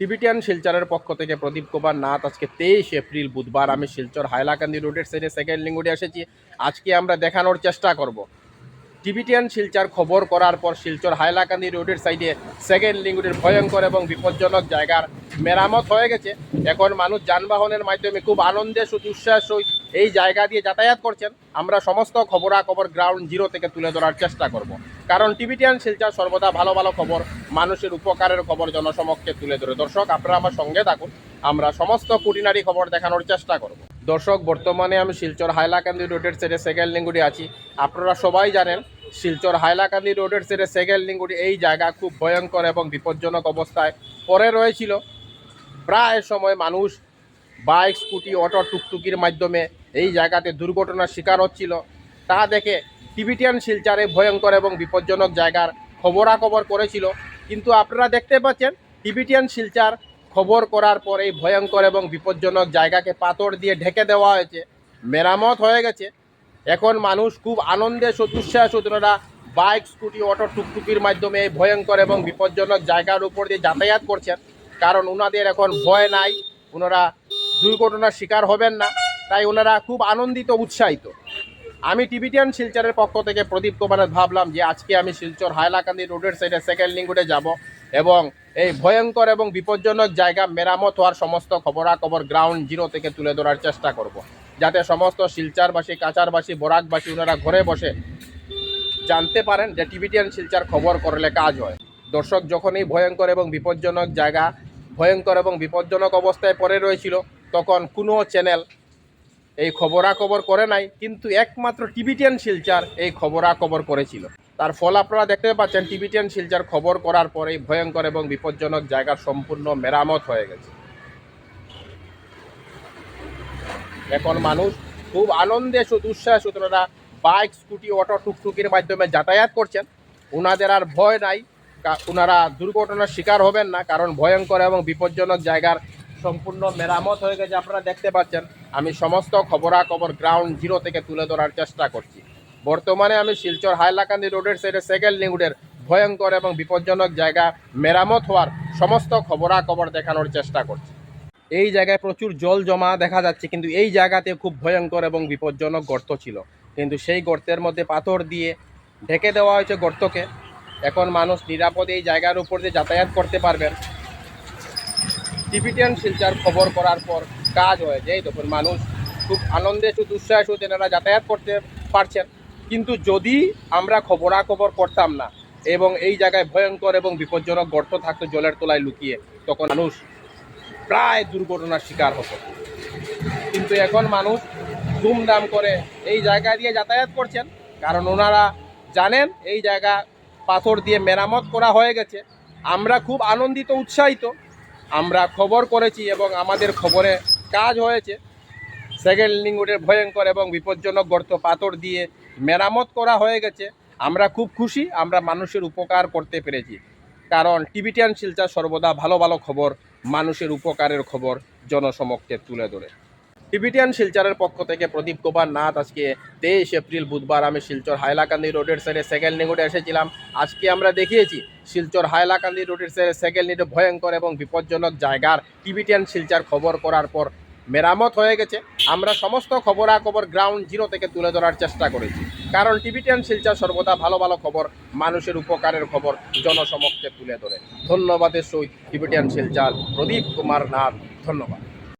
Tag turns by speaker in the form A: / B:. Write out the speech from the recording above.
A: Tibetan শিলচরের পক্ষ থেকে প্রদীপ কুমার নাথ আজকে তেইশ এপ্রিল বুধবার। আমি শিলচর হাইলাকান্দি রোডের সাইডে সেকেন্ড লিঙ্গুডে এসেছি। আজকে আমরা দেখানোর চেষ্টা করব। টিবিটিয়ান শিলচর খবর করার পর শিলচর হাইলাকান্দি রোডের সাইডে সেকেন্ড লিঙ্গুডের ভয়ঙ্কর এবং বিপজ্জনক জায়গার মেরামত হয়ে গেছে। এখন মানুষ যানবাহনের মাধ্যমে খুব আনন্দে সহিত এই জায়গা দিয়ে যাতায়াত করছেন। আমরা সমস্ত খবরাখবর গ্রাউন্ড জিরো থেকে তুলে ধরার চেষ্টা করব। কারণ টিভিটিয়ান শিলচর সর্বদা ভালো ভালো খবর, মানুষের উপকারের খবর জনসমক্ষে তুলে ধরে। দর্শক, আপনারা আমার সঙ্গে থাকুন। আমরা সমস্ত কুটিনারি খবর দেখানোর চেষ্টা করব। দর্শক, বর্তমানে আমি শিলচর হাইলাকান্দি রোডের সাইডে সেকেন্ড লিঙ্গুড়ি আছি। আপনারা সবাই জানেন, শিলচর হাইলাকান্দি রোডের সাইডে সেকেন্ড লিঙ্গুড়ি এই জায়গা খুব ভয়ঙ্কর এবং বিপজ্জনক অবস্থায় পরে রয়েছিল। প্রায় সময় মানুষ বাইক, স্কুটি, অটো, টুকটুকির মাধ্যমে এই জায়গাতে দুর্ঘটনার শিকার হচ্ছিল। তা দেখে টিবিটিয়ান শিলচারে ভয়ঙ্কর এবং বিপজ্জনক জায়গার খবরাখবর করেছিল। কিন্তু আপনারা দেখতে পাচ্ছেন টিবিটিয়ান শিলচার খবর করার পর এই ভয়ঙ্কর এবং বিপজ্জনক জায়গাকে পাথর দিয়ে ঢেকে দেওয়া হয়েছে। মেরামত হয়ে গেছে। এখন মানুষ খুব আনন্দে উচ্ছ্বাস ওনারা বাইক, স্কুটি, অটো, টুকটুকির মাধ্যমে এই ভয়ঙ্কর এবং বিপজ্জনক জায়গার উপর দিয়ে যাতায়াত করছেন। কারণ ওনাদের এখন ভয় নাই ওনারা দুর্ঘটনার শিকার হবেন না, তাই ওনারা খুব আনন্দিত, উৎসাহিত আমি টিবিটিয়ান শিলচরের পক্ষ থেকে প্রদীপ কুমারের ভাবলাম যে আজকে আমি শিলচর হায়লাকান্দি রোডের সাইডে সেকেন্ড লিঙ্গুডে যাব এবং এই ভয়ঙ্কর এবং বিপজ্জনক জায়গা মেরামত হওয়ার সমস্ত খবরাখবর গ্রাউন্ড জিরো থেকে তুলে ধরার চেষ্টা করব। যাতে সমস্ত শিলচারবাসী কাচারবাসী বরাকবাসী ওনারা ঘরে বসে জানতে পারেন যে টিবিটিয়ান শিলচার খবর করলে কাজ হয় দর্শক যখনই ভয়ঙ্কর এবং বিপজ্জনক জায়গা ভয়ঙ্কর এবং বিপজ্জনক অবস্থায় পড়ে রয়েছিল, তখন কোনো চ্যানেল এই খবরাখবর করে নাই, কিন্তু একমাত্র টিবিটিয়ান শিলচার এই খবরাখবর করেছিল। তার ফল আপনারা দেখতে পাচ্ছেন টিবিটিয়ান শিলচার খবর করার পরে ভয়ঙ্কর এবং বিপজ্জনক জায়গার সম্পূর্ণ মেরামত হয়ে গেছে। এখন মানুষ খুব আনন্দে উচ্ছ্বাস ওনারা বাইক, স্কুটি, অটো, টুকটুকির মাধ্যমে যাতায়াত করছেন। ওনাদের আর ভয় নাই ওনারা দুর্ঘটনার শিকার হবেন না, কারণ ভয়ঙ্কর এবং বিপজ্জনক জায়গার সম্পূর্ণ মেরামত হয়ে গেছে আপনারা দেখতে পাচ্ছেন। আমি সমস্ত খবরাখবর গ্রাউন্ড জিরো থেকে তুলে ধরার চেষ্টা করছি। বর্তমানে আমি শিলচর হাইলাকান্দি রোডের সাইডে সেকেন্ড লিঙ্গুডের ভয়ঙ্কর এবং বিপজ্জনক জায়গা মেরামত হওয়ার সমস্ত খবরাখবর দেখানোর চেষ্টা করছি। এই জায়গায় প্রচুর জল জমা দেখা যাচ্ছে, কিন্তু এই জায়গাতে খুব ভয়ঙ্কর এবং বিপজ্জনক গর্ত ছিল। কিন্তু সেই গর্তের মধ্যে পাথর দিয়ে ঢেকে দেওয়া হয়েছে গর্তকে। এখন মানুষ নিরাপদে এই জায়গার উপর দিয়ে যাতায়াত করতে পারবেন। টিবিটিয়ান শিলচার খবর করার পর কাজ হয়েছে এই দেখুন মানুষ খুব আনন্দে শুধু শুধু এনারা যাতায়াত করতে পারছেন। কিন্তু যদি আমরা খবরাখবর করতাম না এবং এই জায়গায় ভয়ঙ্কর এবং বিপজ্জনক গর্ত থাকতো জলের তলায় লুকিয়ে, তখন মানুষ প্রায় দুর্ঘটনার শিকার হতো। কিন্তু এখন মানুষ ধুমধাম করে এই জায়গা দিয়ে যাতায়াত করছেন। কারণ ওনারা জানেন এই জায়গা পাথর দিয়ে মেরামত করা হয়ে গেছে। আমরা খুব আনন্দিত, উৎসাহিত। আমরা খবর করেছি এবং আমাদের খবরে কাজ হয়েছে। সেকেন্ড লিঙ্গুডের ভয়ঙ্কর এবং বিপজ্জনক গর্ত পাথর দিয়ে মেরামত করা হয়ে গেছে। আমরা খুব খুশি, আমরা মানুষের উপকার করতে পেরেছি। কারণ টিবিটিয়ান শিলচা সর্বদা ভালো ভালো খবর, মানুষের উপকারের খবর জনসমক্ষে তুলে ধরে। টিবিটিয়ান শিলচরের পক্ষ থেকে প্রদীপ কুমার নাথ, আজকে তেইশ এপ্রিল বুধবার আমি শিলচর হাইলাকান্দি রোডের সাইডে সেকেন্ড লিঙ্গুডে এসেছিলাম। আজকে আমরা দেখিয়েছি শিলচর হাইলাকান্দি রোডের সাইডে সেকেন্ড লিঙ্গে ভয়ঙ্কর এবং বিপজ্জনক জায়গার টিবিটিয়ান শিলচর খবর করার পর মেরামত হয়ে গেছে। আমরা সমস্ত খবরাখবর গ্রাউন্ড জিরো থেকে তুলে ধরার চেষ্টা করেছি। কারণ টিবিটিয়ান শিলচর সর্বদা ভালো ভালো খবর, মানুষের উপকারের খবর জনসমক্ষে তুলে ধরে। ধন্যবাদের সহিত টিবিটিয়ান শিলচর প্রদীপ কুমার নাথ, ধন্যবাদ।